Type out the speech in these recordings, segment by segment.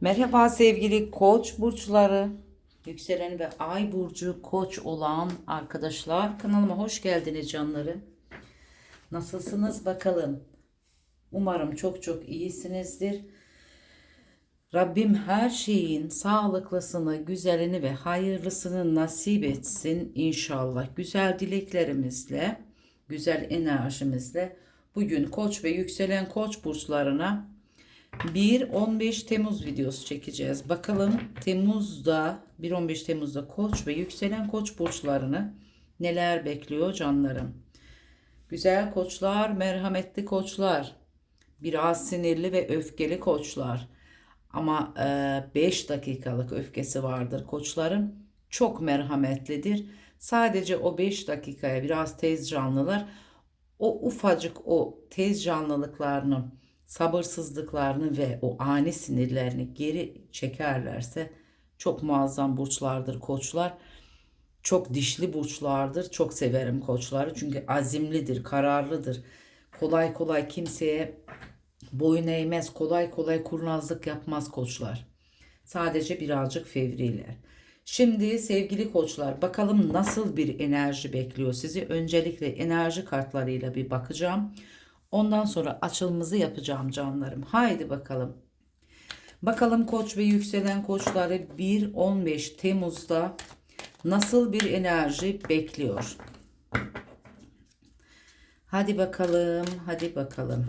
Merhaba sevgili koç burçları. Yükselen ve ay burcu koç olan arkadaşlar kanalıma hoş geldiniz canları. Nasılsınız bakalım? Umarım çok çok iyisinizdir. Rabbim her şeyin sağlıklısını, güzelini ve hayırlısını nasip etsin inşallah. Güzel dileklerimizle, güzel enerjimizle bugün koç ve yükselen koç burçlarına 1-15 Temmuz videosu çekeceğiz. Bakalım Temmuz'da 1-15 Temmuz'da koç ve yükselen koç burçlarını neler bekliyor canlarım. Güzel koçlar, merhametli koçlar, biraz sinirli ve öfkeli koçlar. Ama 5 dakikalık öfkesi vardır koçların. Çok merhametlidir. Sadece o 5 dakikaya biraz tez canlılar. O ufacık o tez canlılıklarını sabırsızlıklarını ve o ani sinirlerini geri çekerlerse çok muazzam burçlardır koçlar. Çok dişli burçlardır. Çok severim koçları. Çünkü azimlidir, kararlıdır. Kolay kolay kimseye boyun eğmez. Kolay kolay kurnazlık yapmaz koçlar. Sadece birazcık fevriler. Şimdi sevgili koçlar bakalım nasıl bir enerji bekliyor sizi. Öncelikle enerji kartlarıyla bir bakacağım. Ondan sonra açılımızı yapacağım canlarım. Haydi bakalım. Bakalım koç ve yükselen koçları 1-15 Temmuz'da nasıl bir enerji bekliyor? Hadi bakalım, hadi bakalım.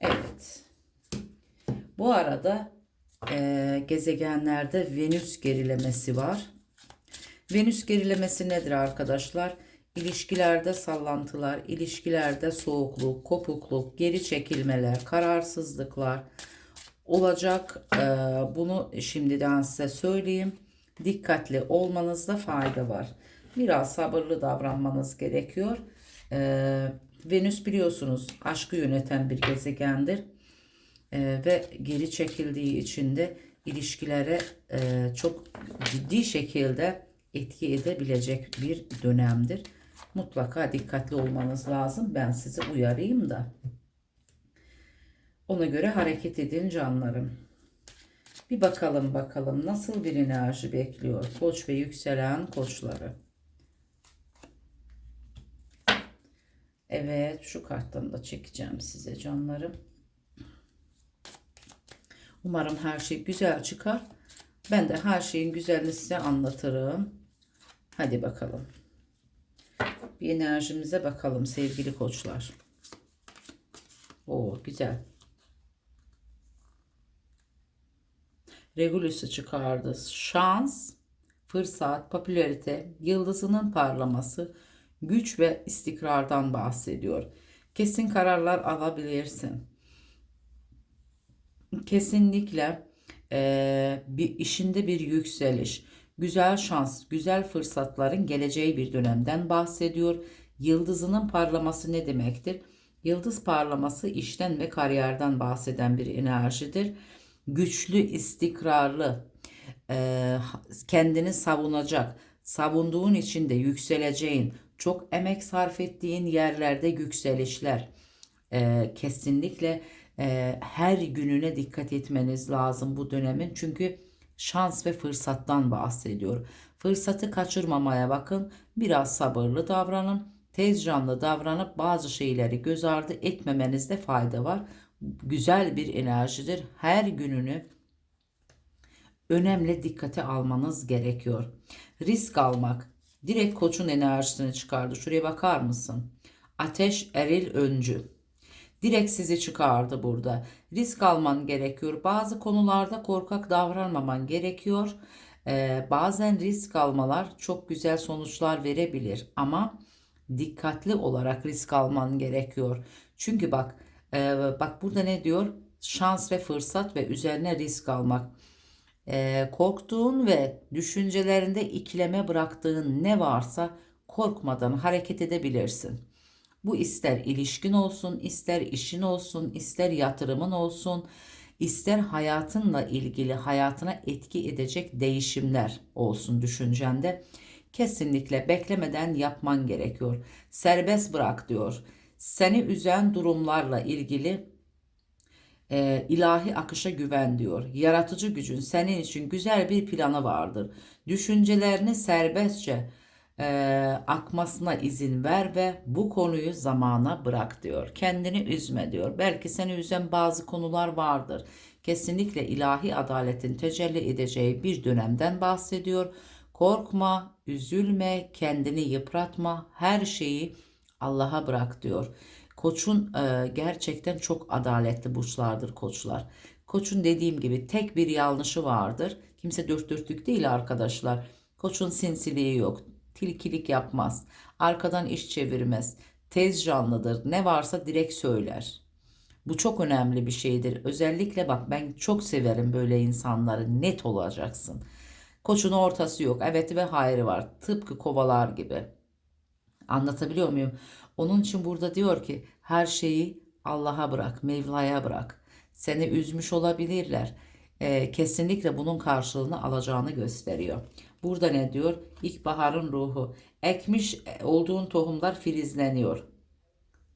Evet. Bu arada e, gezegenlerde Venüs gerilemesi var. Venüs gerilemesi nedir arkadaşlar? İlişkilerde sallantılar, ilişkilerde soğukluk, kopukluk, geri çekilmeler, kararsızlıklar olacak. Ee, bunu şimdiden size söyleyeyim. Dikkatli olmanızda fayda var. Biraz sabırlı davranmanız gerekiyor. Ee, Venüs biliyorsunuz aşkı yöneten bir gezegendir. Ee, ve geri çekildiği için de ilişkilere e, çok ciddi şekilde etki edebilecek bir dönemdir mutlaka dikkatli olmanız lazım. Ben sizi uyarayım da. Ona göre hareket edin canlarım. Bir bakalım bakalım nasıl bir enerji bekliyor koç ve yükselen koçları. Evet şu karttan da çekeceğim size canlarım. Umarım her şey güzel çıkar. Ben de her şeyin güzelini size anlatırım. Hadi bakalım bir enerjimize bakalım sevgili koçlar. O güzel. Regulus'u çıkardı. Şans, fırsat, popülarite, yıldızının parlaması, güç ve istikrardan bahsediyor. Kesin kararlar alabilirsin. Kesinlikle e, bir işinde bir yükseliş güzel şans, güzel fırsatların geleceği bir dönemden bahsediyor. Yıldızının parlaması ne demektir? Yıldız parlaması işten ve kariyerden bahseden bir enerjidir. Güçlü, istikrarlı, e, kendini savunacak, savunduğun için de yükseleceğin, çok emek sarf ettiğin yerlerde yükselişler. E, kesinlikle e, her gününe dikkat etmeniz lazım bu dönemin. Çünkü şans ve fırsattan bahsediyor. Fırsatı kaçırmamaya bakın. Biraz sabırlı davranın. Tez canlı davranıp bazı şeyleri göz ardı etmemenizde fayda var. Güzel bir enerjidir. Her gününü önemli dikkate almanız gerekiyor. Risk almak. Direkt koçun enerjisini çıkardı. Şuraya bakar mısın? Ateş eril öncü direkt sizi çıkardı burada. Risk alman gerekiyor. Bazı konularda korkak davranmaman gerekiyor. Ee, bazen risk almalar çok güzel sonuçlar verebilir ama dikkatli olarak risk alman gerekiyor. Çünkü bak e, bak burada ne diyor? Şans ve fırsat ve üzerine risk almak. E, korktuğun ve düşüncelerinde ikileme bıraktığın ne varsa korkmadan hareket edebilirsin. Bu ister ilişkin olsun, ister işin olsun, ister yatırımın olsun, ister hayatınla ilgili hayatına etki edecek değişimler olsun düşüncende. Kesinlikle beklemeden yapman gerekiyor. Serbest bırak diyor. Seni üzen durumlarla ilgili e, ilahi akışa güven diyor. Yaratıcı gücün senin için güzel bir planı vardır. Düşüncelerini serbestçe e, akmasına izin ver ve bu konuyu zamana bırak diyor. Kendini üzme diyor. Belki seni üzen bazı konular vardır. Kesinlikle ilahi adaletin tecelli edeceği bir dönemden bahsediyor. Korkma, üzülme, kendini yıpratma, her şeyi Allah'a bırak diyor. Koçun e, gerçekten çok adaletli burçlardır koçlar. Koçun dediğim gibi tek bir yanlışı vardır. Kimse dört dörtlük değil arkadaşlar. Koçun sinsiliği yok. Tilkilik yapmaz. Arkadan iş çevirmez. Tez canlıdır. Ne varsa direkt söyler. Bu çok önemli bir şeydir. Özellikle bak ben çok severim böyle insanları. Net olacaksın. Koçun ortası yok. Evet ve hayır var. Tıpkı kovalar gibi. Anlatabiliyor muyum? Onun için burada diyor ki her şeyi Allah'a bırak, Mevla'ya bırak. Seni üzmüş olabilirler. Ee, kesinlikle bunun karşılığını alacağını gösteriyor. Burada ne diyor? İlkbaharın ruhu. Ekmiş olduğun tohumlar filizleniyor.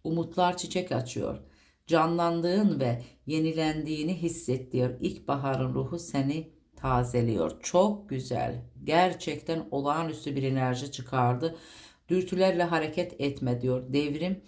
Umutlar çiçek açıyor. Canlandığın ve yenilendiğini hisset diyor. İlkbaharın ruhu seni tazeliyor. Çok güzel. Gerçekten olağanüstü bir enerji çıkardı. Dürtülerle hareket etme diyor. Devrim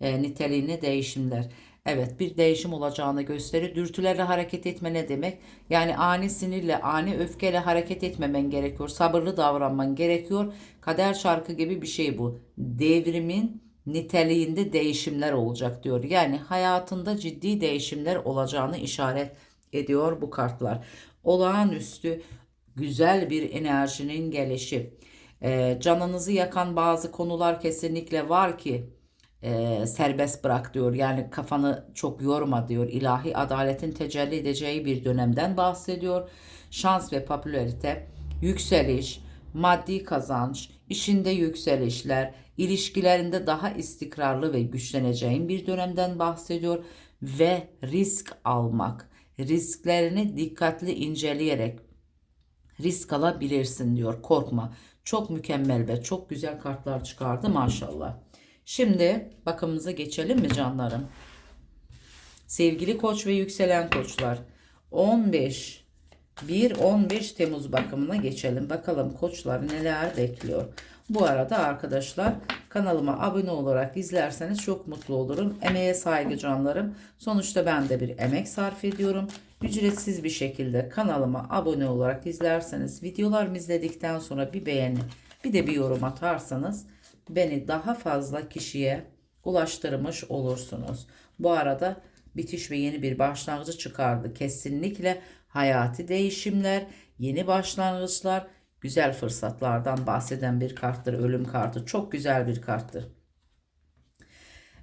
e, niteliğine değişimler. Evet bir değişim olacağını gösterir. Dürtülerle hareket etme ne demek? Yani ani sinirle, ani öfkeyle hareket etmemen gerekiyor. Sabırlı davranman gerekiyor. Kader çarkı gibi bir şey bu. Devrimin niteliğinde değişimler olacak diyor. Yani hayatında ciddi değişimler olacağını işaret ediyor bu kartlar. Olağanüstü güzel bir enerjinin gelişi. Ee, canınızı yakan bazı konular kesinlikle var ki e, serbest bırak diyor. Yani kafanı çok yorma diyor. İlahi adaletin tecelli edeceği bir dönemden bahsediyor. Şans ve popülarite, yükseliş, maddi kazanç, işinde yükselişler, ilişkilerinde daha istikrarlı ve güçleneceğin bir dönemden bahsediyor ve risk almak, risklerini dikkatli inceleyerek risk alabilirsin diyor. Korkma. Çok mükemmel ve çok güzel kartlar çıkardı maşallah. Şimdi bakımımıza geçelim mi canlarım? Sevgili koç ve yükselen koçlar 15 1-15 Temmuz bakımına geçelim. Bakalım koçlar neler bekliyor. Bu arada arkadaşlar kanalıma abone olarak izlerseniz çok mutlu olurum. Emeğe saygı canlarım. Sonuçta ben de bir emek sarf ediyorum. Ücretsiz bir şekilde kanalıma abone olarak izlerseniz videolarımı izledikten sonra bir beğeni bir de bir yorum atarsanız beni daha fazla kişiye ulaştırmış olursunuz. Bu arada bitiş ve yeni bir başlangıcı çıkardı. Kesinlikle hayati değişimler, yeni başlangıçlar, güzel fırsatlardan bahseden bir karttır. Ölüm kartı çok güzel bir karttır.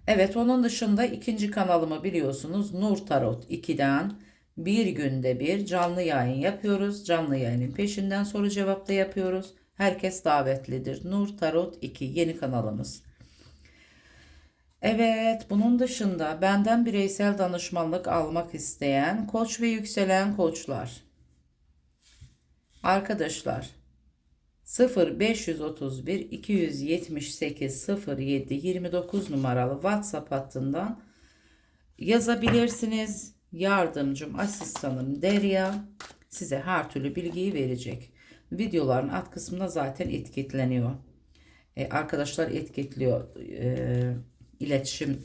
Evet onun dışında ikinci kanalımı biliyorsunuz Nur Tarot 2'den bir günde bir canlı yayın yapıyoruz. Canlı yayının peşinden soru cevap da yapıyoruz. Herkes davetlidir. Nur Tarot 2 yeni kanalımız. Evet, bunun dışında benden bireysel danışmanlık almak isteyen koç ve yükselen koçlar. Arkadaşlar 0 531 278 07 29 numaralı WhatsApp hattından yazabilirsiniz. Yardımcım, asistanım Derya size her türlü bilgiyi verecek. Videoların alt kısmında zaten etiketleniyor. Ee, arkadaşlar etiketliyor. Ee, iletişim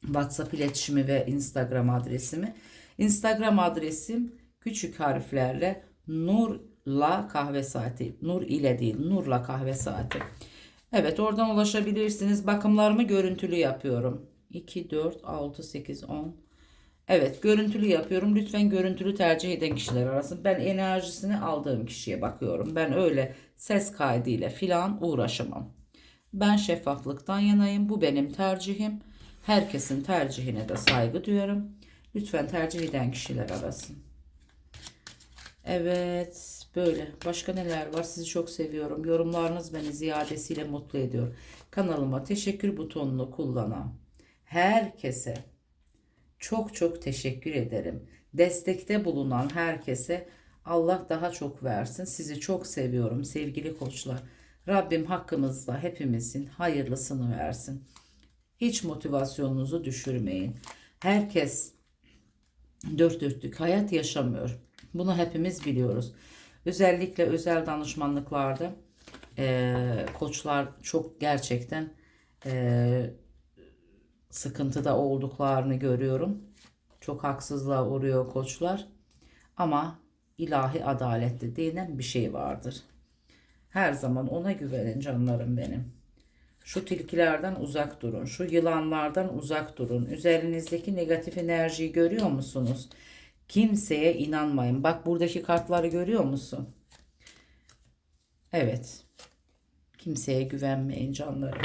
WhatsApp iletişimi ve Instagram adresimi. Instagram adresim küçük harflerle Nurla kahve saati. Nur ile değil, Nurla kahve saati. Evet, oradan ulaşabilirsiniz. Bakımlarımı görüntülü yapıyorum. 2 4 6 8 10 Evet, görüntülü yapıyorum. Lütfen görüntülü tercih eden kişiler arasın. Ben enerjisini aldığım kişiye bakıyorum. Ben öyle ses kaydıyla filan uğraşamam. Ben şeffaflıktan yanayım. Bu benim tercihim. Herkesin tercihine de saygı duyuyorum. Lütfen tercih eden kişiler arasın. Evet böyle. Başka neler var? Sizi çok seviyorum. Yorumlarınız beni ziyadesiyle mutlu ediyor. Kanalıma teşekkür butonunu kullanan herkese çok çok teşekkür ederim. Destekte bulunan herkese Allah daha çok versin. Sizi çok seviyorum sevgili koçlar. Rabbim hakkımızda hepimizin hayırlısını versin. Hiç motivasyonunuzu düşürmeyin. Herkes dört dörtlük hayat yaşamıyor. Bunu hepimiz biliyoruz. Özellikle özel danışmanlıklarda eee, koçlar çok gerçekten eee, sıkıntıda olduklarını görüyorum. Çok haksızlığa uğruyor koçlar. Ama ilahi adaletli denen bir şey vardır. Her zaman ona güvenin canlarım benim. Şu tilkilerden uzak durun. Şu yılanlardan uzak durun. Üzerinizdeki negatif enerjiyi görüyor musunuz? Kimseye inanmayın. Bak buradaki kartları görüyor musun? Evet. Kimseye güvenmeyin canlarım.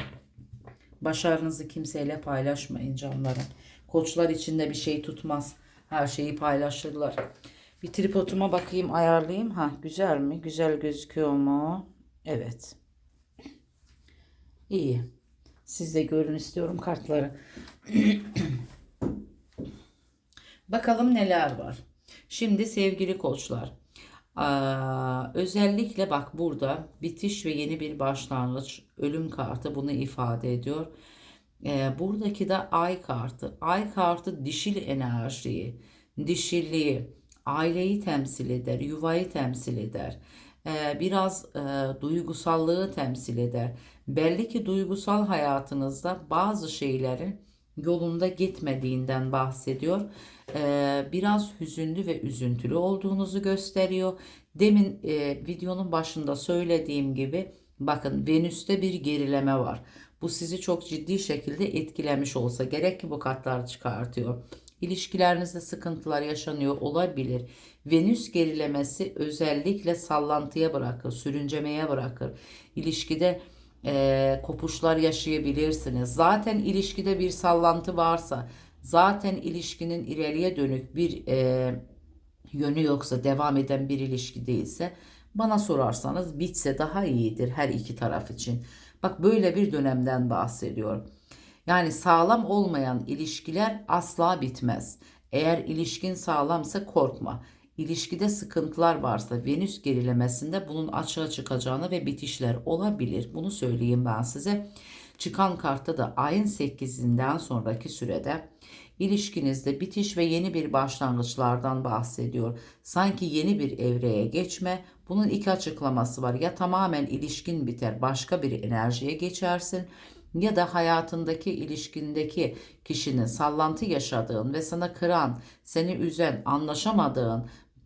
Başarınızı kimseyle paylaşmayın canlarım. Koçlar içinde bir şey tutmaz. Her şeyi paylaşırlar. Bir tripoduma bakayım ayarlayayım. Ha güzel mi? Güzel gözüküyor mu? Evet. İyi. Siz de görün istiyorum kartları. Bakalım neler var. Şimdi sevgili koçlar. Aa, özellikle bak burada bitiş ve yeni bir başlangıç ölüm kartı bunu ifade ediyor. Ee, buradaki de ay kartı. Ay kartı dişil enerjiyi, dişiliği, aileyi temsil eder, yuvayı temsil eder. Ee, biraz e, duygusallığı temsil eder. Belli ki duygusal hayatınızda bazı şeylerin yolunda gitmediğinden bahsediyor. Ee, biraz hüzünlü ve üzüntülü olduğunuzu gösteriyor. Demin e, videonun başında söylediğim gibi bakın Venüs'te bir gerileme var. Bu sizi çok ciddi şekilde etkilemiş olsa gerek ki bu kartlar çıkartıyor. İlişkilerinizde sıkıntılar yaşanıyor olabilir. Venüs gerilemesi özellikle sallantıya bırakır, sürüncemeye bırakır. İlişkide e, kopuşlar yaşayabilirsiniz. Zaten ilişkide bir sallantı varsa, zaten ilişkinin ileriye dönük bir e, yönü yoksa, devam eden bir ilişki değilse, bana sorarsanız bitse daha iyidir her iki taraf için. Bak böyle bir dönemden bahsediyor. Yani sağlam olmayan ilişkiler asla bitmez. Eğer ilişkin sağlamsa korkma. İlişkide sıkıntılar varsa Venüs gerilemesinde bunun açığa çıkacağını ve bitişler olabilir. Bunu söyleyeyim ben size. Çıkan kartta da ayın 8'inden sonraki sürede ilişkinizde bitiş ve yeni bir başlangıçlardan bahsediyor. Sanki yeni bir evreye geçme. Bunun iki açıklaması var. Ya tamamen ilişkin biter, başka bir enerjiye geçersin ya da hayatındaki ilişkindeki kişinin sallantı yaşadığın ve sana kıran, seni üzen, anlaşamadığın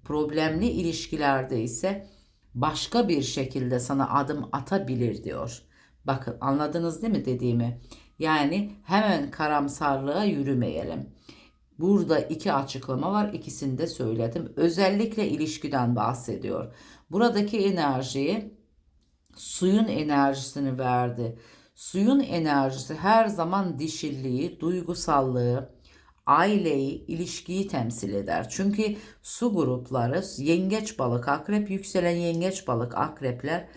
problemli ilişkilerde ise başka bir şekilde sana adım atabilir diyor. Bakın anladınız değil mi dediğimi? Yani hemen karamsarlığa yürümeyelim. Burada iki açıklama var. İkisini de söyledim. Özellikle ilişkiden bahsediyor. Buradaki enerjiyi suyun enerjisini verdi. Suyun enerjisi her zaman dişilliği, duygusallığı, aileyi, ilişkiyi temsil eder. Çünkü su grupları yengeç balık, akrep, yükselen yengeç balık, akrepler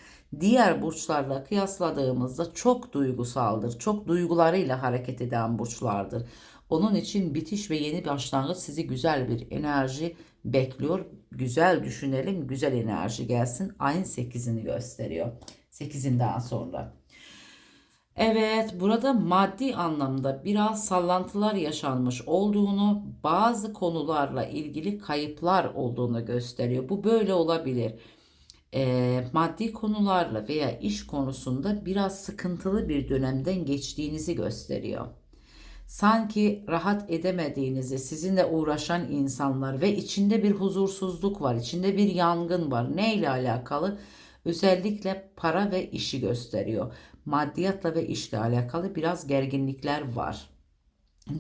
diğer burçlarla kıyasladığımızda çok duygusaldır. Çok duygularıyla hareket eden burçlardır. Onun için bitiş ve yeni başlangıç sizi güzel bir enerji bekliyor. Güzel düşünelim, güzel enerji gelsin. Ayın 8'ini gösteriyor. 8'inden sonra. Evet, burada maddi anlamda biraz sallantılar yaşanmış olduğunu, bazı konularla ilgili kayıplar olduğunu gösteriyor. Bu böyle olabilir. Eee, maddi konularla veya iş konusunda biraz sıkıntılı bir dönemden geçtiğinizi gösteriyor. Sanki rahat edemediğinizi, sizinle uğraşan insanlar ve içinde bir huzursuzluk var, içinde bir yangın var. Ne ile alakalı? Özellikle para ve işi gösteriyor. Maddiyatla ve işle alakalı biraz gerginlikler var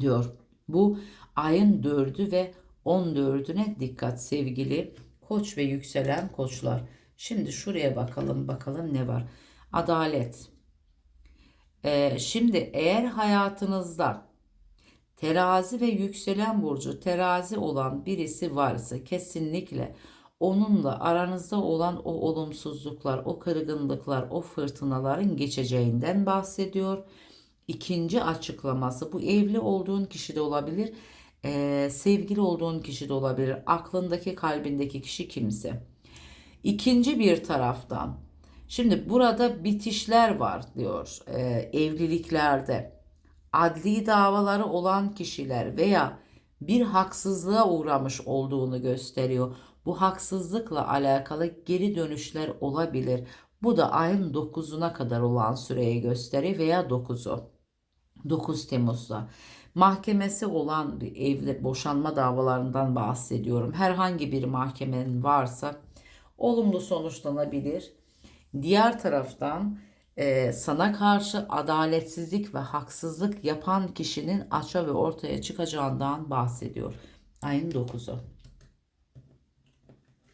diyor. Bu ayın 4'ü ve 14'üne dikkat sevgili koç ve yükselen koçlar. Şimdi şuraya bakalım bakalım ne var. Adalet. Ee, şimdi eğer hayatınızda terazi ve yükselen burcu terazi olan birisi varsa kesinlikle onunla aranızda olan o olumsuzluklar, o kırgınlıklar, o fırtınaların geçeceğinden bahsediyor. İkinci açıklaması bu evli olduğun kişi de olabilir, e, sevgili olduğun kişi de olabilir, aklındaki kalbindeki kişi kimse. İkinci bir taraftan, şimdi burada bitişler var diyor e, evliliklerde. Adli davaları olan kişiler veya bir haksızlığa uğramış olduğunu gösteriyor. Bu haksızlıkla alakalı geri dönüşler olabilir. Bu da ayın 9'una kadar olan süreyi gösterir veya 9'u. 9 Temmuz'da. Mahkemesi olan evli boşanma davalarından bahsediyorum. Herhangi bir mahkemenin varsa olumlu sonuçlanabilir. Diğer taraftan e, sana karşı adaletsizlik ve haksızlık yapan kişinin açığa ve ortaya çıkacağından bahsediyor. Ayın 9'u.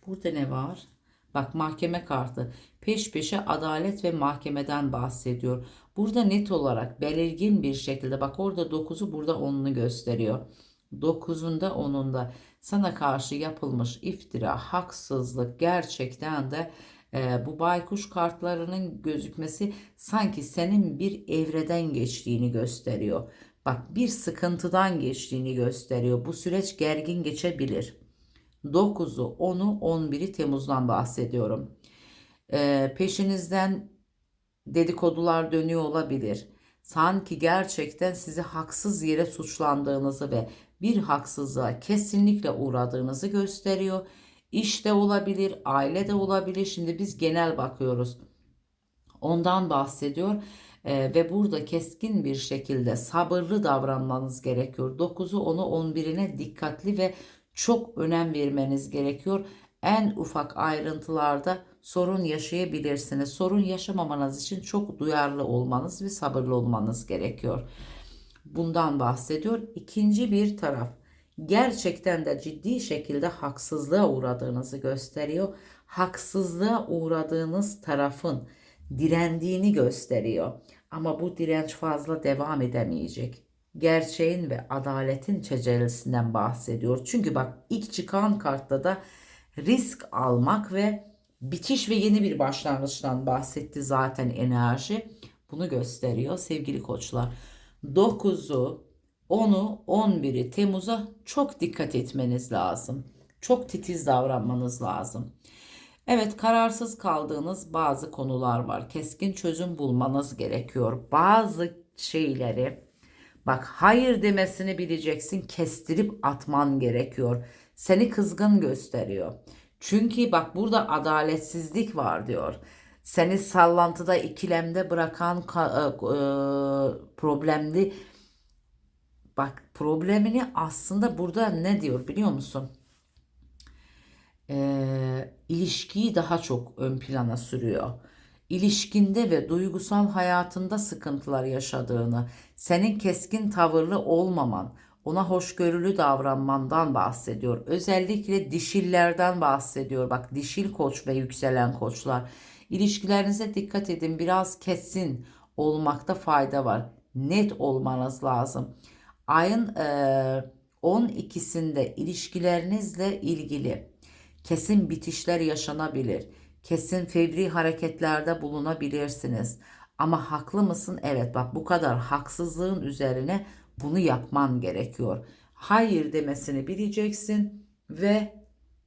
Burada ne var? Bak mahkeme kartı peş peşe adalet ve mahkemeden bahsediyor. Burada net olarak belirgin bir şekilde bak orada 9'u burada 10'unu gösteriyor. 9'unda 10'unda sana karşı yapılmış iftira, haksızlık gerçekten de e, bu baykuş kartlarının gözükmesi sanki senin bir evreden geçtiğini gösteriyor. Bak bir sıkıntıdan geçtiğini gösteriyor. Bu süreç gergin geçebilir. 9'u, 10'u, 11'i Temmuz'dan bahsediyorum. E, peşinizden dedikodular dönüyor olabilir. Sanki gerçekten sizi haksız yere suçlandığınızı ve bir haksızlığa kesinlikle uğradığınızı gösteriyor. İşte olabilir, aile de olabilir. Şimdi biz genel bakıyoruz. Ondan bahsediyor. Ee, ve burada keskin bir şekilde sabırlı davranmanız gerekiyor. 9'u 10'u 11'ine dikkatli ve çok önem vermeniz gerekiyor. En ufak ayrıntılarda sorun yaşayabilirsiniz. Sorun yaşamamanız için çok duyarlı olmanız ve sabırlı olmanız gerekiyor. Bundan bahsediyor. İkinci bir taraf gerçekten de ciddi şekilde haksızlığa uğradığınızı gösteriyor. Haksızlığa uğradığınız tarafın direndiğini gösteriyor. Ama bu direnç fazla devam edemeyecek. Gerçeğin ve adaletin çecelisinden bahsediyor. Çünkü bak ilk çıkan kartta da risk almak ve bitiş ve yeni bir başlangıçtan bahsetti zaten enerji. Bunu gösteriyor sevgili koçlar. 9'u, 10'u, 11'i Temmuz'a çok dikkat etmeniz lazım. Çok titiz davranmanız lazım. Evet kararsız kaldığınız bazı konular var. Keskin çözüm bulmanız gerekiyor. Bazı şeyleri bak hayır demesini bileceksin. Kestirip atman gerekiyor. Seni kızgın gösteriyor. Çünkü bak burada adaletsizlik var diyor. Seni sallantıda ikilemde bırakan e, e, problemli bak problemini aslında burada ne diyor biliyor musun? Ee, ilişkiyi daha çok ön plana sürüyor. İlişkinde ve duygusal hayatında sıkıntılar yaşadığını, senin keskin tavırlı olmaman, ona hoşgörülü davranmandan bahsediyor. Özellikle dişillerden bahsediyor. Bak dişil koç ve yükselen koçlar. İlişkilerinize dikkat edin. Biraz kesin olmakta fayda var. Net olmanız lazım. Ayın e, 12'sinde ilişkilerinizle ilgili kesin bitişler yaşanabilir. Kesin fevri hareketlerde bulunabilirsiniz. Ama haklı mısın? Evet bak bu kadar haksızlığın üzerine bunu yapman gerekiyor. Hayır demesini bileceksin ve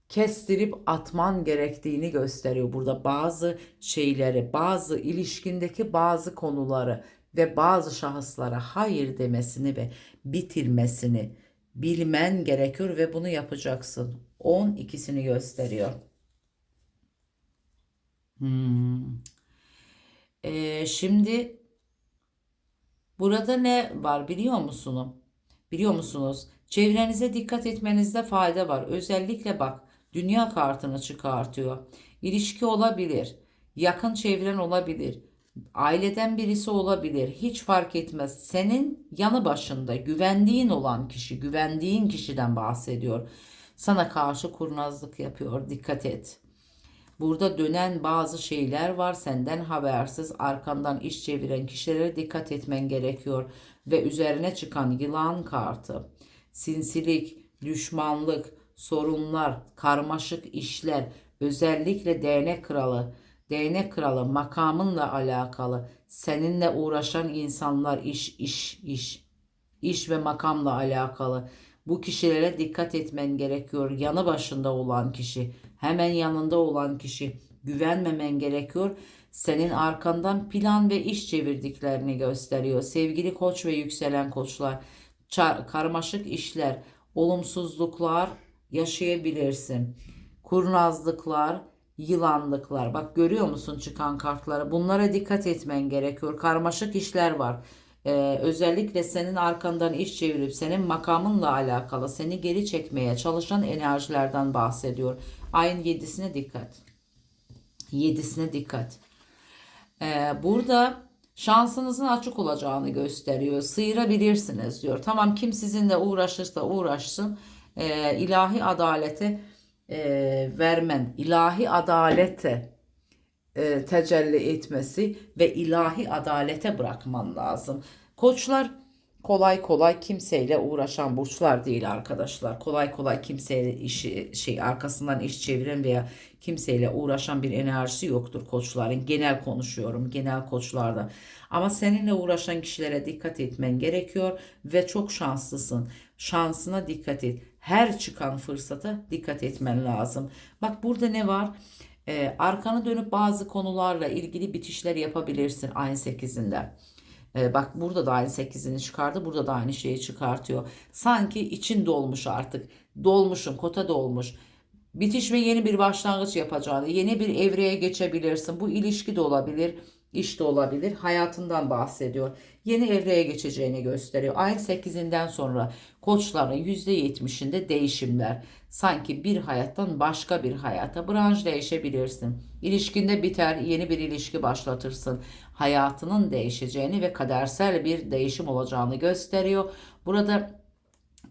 kestirip atman gerektiğini gösteriyor. Burada bazı şeyleri, bazı ilişkindeki bazı konuları ve bazı şahıslara hayır demesini ve bitirmesini bilmen gerekiyor ve bunu yapacaksın. 10 ikisini gösteriyor. Hmm. Ee, şimdi Burada ne var biliyor musunuz? Biliyor musunuz? Çevrenize dikkat etmenizde fayda var. Özellikle bak dünya kartını çıkartıyor. İlişki olabilir. Yakın çevren olabilir. Aileden birisi olabilir. Hiç fark etmez. Senin yanı başında güvendiğin olan kişi, güvendiğin kişiden bahsediyor. Sana karşı kurnazlık yapıyor. Dikkat et. Burada dönen bazı şeyler var. Senden habersiz arkandan iş çeviren kişilere dikkat etmen gerekiyor. Ve üzerine çıkan yılan kartı, sinsilik, düşmanlık, sorunlar, karmaşık işler, özellikle değnek kralı, değnek kralı makamınla alakalı, seninle uğraşan insanlar iş, iş, iş, iş ve makamla alakalı. Bu kişilere dikkat etmen gerekiyor. Yanı başında olan kişi, hemen yanında olan kişi güvenmemen gerekiyor. Senin arkandan plan ve iş çevirdiklerini gösteriyor. Sevgili koç ve yükselen koçlar, karmaşık işler, olumsuzluklar yaşayabilirsin. Kurnazlıklar, yılanlıklar. Bak görüyor musun çıkan kartları? Bunlara dikkat etmen gerekiyor. Karmaşık işler var. Ee, özellikle senin arkandan iş çevirip senin makamınla alakalı seni geri çekmeye çalışan enerjilerden bahsediyor. Ayın yedisine dikkat. Yedisine dikkat. Ee, burada şansınızın açık olacağını gösteriyor. Sıyırabilirsiniz diyor. Tamam kim sizinle uğraşırsa uğraşsın. Ee, ilahi adalete e, vermen, ilahi adalete e, tecelli etmesi ve ilahi adalete bırakman lazım. Koçlar kolay kolay kimseyle uğraşan burçlar değil arkadaşlar. Kolay kolay kimseyle işi şey arkasından iş çeviren veya kimseyle uğraşan bir enerjisi yoktur koçların. Genel konuşuyorum genel koçlarda. Ama seninle uğraşan kişilere dikkat etmen gerekiyor ve çok şanslısın. Şansına dikkat et. Her çıkan fırsata dikkat etmen lazım. Bak burada ne var? Ee, arkanı dönüp bazı konularla ilgili bitişler yapabilirsin ayın 8'inde. Ee, bak burada da aynı 8'ini çıkardı. Burada da aynı şeyi çıkartıyor. Sanki için dolmuş artık. Dolmuşum, kota dolmuş. Bitiş ve yeni bir başlangıç yapacağını, yeni bir evreye geçebilirsin. Bu ilişki de olabilir, iş de olabilir. Hayatından bahsediyor. Yeni evreye geçeceğini gösteriyor. Ayın 8'inden sonra koçların %70'inde değişimler. Sanki bir hayattan başka bir hayata branş değişebilirsin. İlişkinde biter, yeni bir ilişki başlatırsın. Hayatının değişeceğini ve kadersel bir değişim olacağını gösteriyor. Burada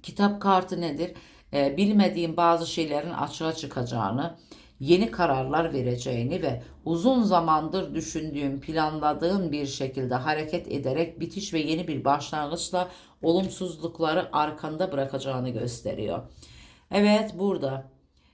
kitap kartı nedir? Ee, bilmediğin bazı şeylerin açığa çıkacağını, yeni kararlar vereceğini ve uzun zamandır düşündüğün, planladığın bir şekilde hareket ederek bitiş ve yeni bir başlangıçla olumsuzlukları arkanda bırakacağını gösteriyor. Evet burada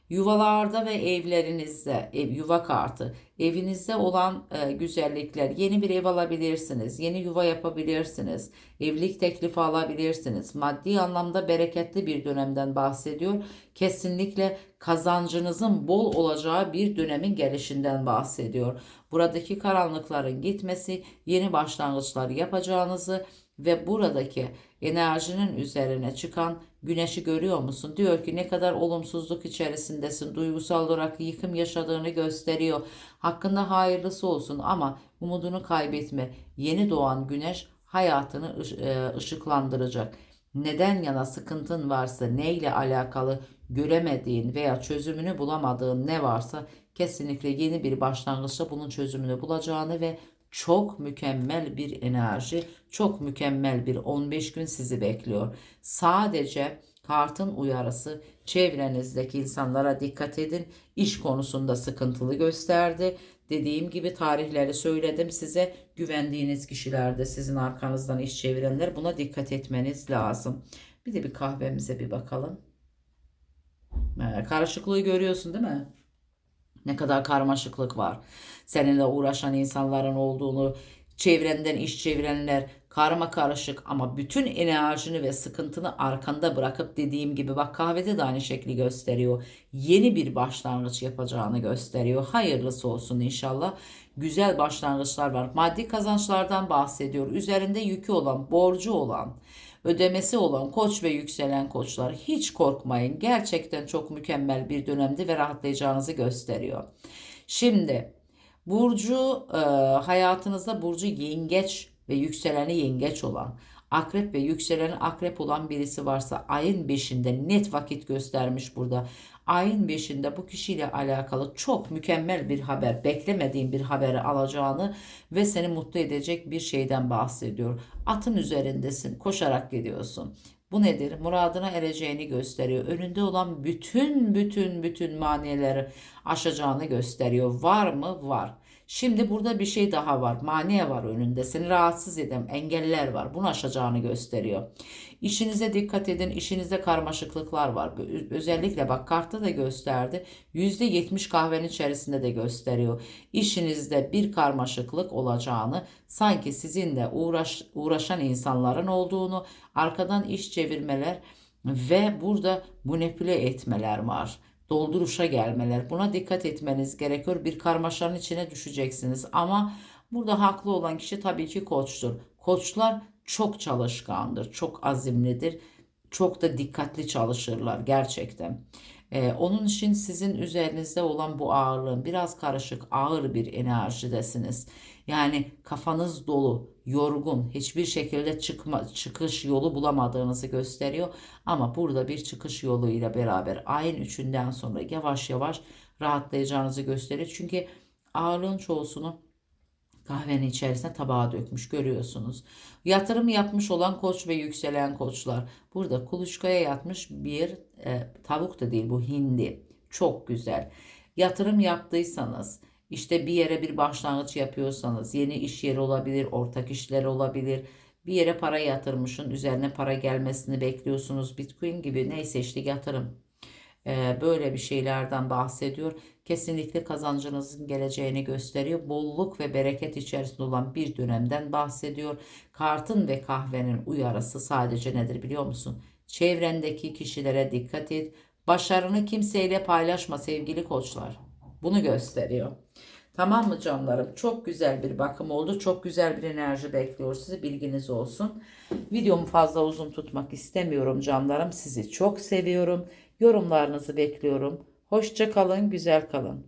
yuvalarda ve evlerinizde ev yuva kartı evinizde olan e, güzellikler. Yeni bir ev alabilirsiniz yeni yuva yapabilirsiniz evlilik teklifi alabilirsiniz. Maddi anlamda bereketli bir dönemden bahsediyor. Kesinlikle kazancınızın bol olacağı bir dönemin gelişinden bahsediyor. Buradaki karanlıkların gitmesi yeni başlangıçlar yapacağınızı ve buradaki enerjinin üzerine çıkan güneşi görüyor musun? Diyor ki ne kadar olumsuzluk içerisindesin, duygusal olarak yıkım yaşadığını gösteriyor. Hakkında hayırlısı olsun ama umudunu kaybetme. Yeni doğan güneş hayatını e, ışıklandıracak. Neden yana sıkıntın varsa, neyle alakalı göremediğin veya çözümünü bulamadığın ne varsa kesinlikle yeni bir başlangıçta bunun çözümünü bulacağını ve çok mükemmel bir enerji, çok mükemmel bir 15 gün sizi bekliyor. Sadece kartın uyarısı çevrenizdeki insanlara dikkat edin. İş konusunda sıkıntılı gösterdi. Dediğim gibi tarihleri söyledim size. Güvendiğiniz kişilerde sizin arkanızdan iş çevirenler buna dikkat etmeniz lazım. Bir de bir kahvemize bir bakalım. Ee, karışıklığı görüyorsun değil mi? Ne kadar karmaşıklık var. Seninle uğraşan insanların olduğunu, çevrenden iş çevirenler karma karışık ama bütün enerjini ve sıkıntını arkanda bırakıp dediğim gibi bak kahvede de aynı şekli gösteriyor. Yeni bir başlangıç yapacağını gösteriyor. Hayırlısı olsun inşallah. Güzel başlangıçlar var. Maddi kazançlardan bahsediyor. Üzerinde yükü olan, borcu olan, ödemesi olan koç ve yükselen koçlar hiç korkmayın. Gerçekten çok mükemmel bir dönemdi ve rahatlayacağınızı gösteriyor. Şimdi burcu e, hayatınızda burcu yengeç ve yükseleni yengeç olan akrep ve yükseleni akrep olan birisi varsa ayın 5'inde net vakit göstermiş burada. Ayın 5'inde bu kişiyle alakalı çok mükemmel bir haber, beklemediğin bir haberi alacağını ve seni mutlu edecek bir şeyden bahsediyor. Atın üzerindesin, koşarak gidiyorsun. Bu nedir? Muradına ereceğini gösteriyor. Önünde olan bütün bütün bütün manileri aşacağını gösteriyor. Var mı? Var. Şimdi burada bir şey daha var. Maniye var önünde. Seni rahatsız eden engeller var. Bunu aşacağını gösteriyor. İşinize dikkat edin. İşinizde karmaşıklıklar var. Özellikle bak kartta da gösterdi. %70 kahvenin içerisinde de gösteriyor. İşinizde bir karmaşıklık olacağını, sanki sizinle uğraş, uğraşan insanların olduğunu, arkadan iş çevirmeler ve burada manipüle etmeler var dolduruşa gelmeler. Buna dikkat etmeniz gerekiyor. Bir karmaşanın içine düşeceksiniz. Ama burada haklı olan kişi tabii ki koçtur. Koçlar çok çalışkandır, çok azimlidir, çok da dikkatli çalışırlar gerçekten. Ee, onun için sizin üzerinizde olan bu ağırlığın biraz karışık ağır bir enerjidesiniz. Yani kafanız dolu, yorgun, hiçbir şekilde çıkma, çıkış yolu bulamadığınızı gösteriyor. Ama burada bir çıkış yoluyla beraber ayın üçünden sonra yavaş yavaş rahatlayacağınızı gösteriyor. Çünkü ağırlığın çoğusunu kahvenin içerisine tabağa dökmüş görüyorsunuz. Yatırım yapmış olan koç ve yükselen koçlar. Burada kuluçkaya yatmış bir e, tavuk da değil bu hindi. Çok güzel. Yatırım yaptıysanız işte bir yere bir başlangıç yapıyorsanız yeni iş yeri olabilir, ortak işler olabilir. Bir yere para yatırmışın üzerine para gelmesini bekliyorsunuz. Bitcoin gibi neyse işte yatırım ee, böyle bir şeylerden bahsediyor. Kesinlikle kazancınızın geleceğini gösteriyor. Bolluk ve bereket içerisinde olan bir dönemden bahsediyor. Kartın ve kahvenin uyarısı sadece nedir biliyor musun? Çevrendeki kişilere dikkat et. Başarını kimseyle paylaşma sevgili koçlar. Bunu gösteriyor. Tamam mı canlarım? Çok güzel bir bakım oldu. Çok güzel bir enerji bekliyor sizi. Bilginiz olsun. Videomu fazla uzun tutmak istemiyorum canlarım. Sizi çok seviyorum. Yorumlarınızı bekliyorum. Hoşça kalın, güzel kalın.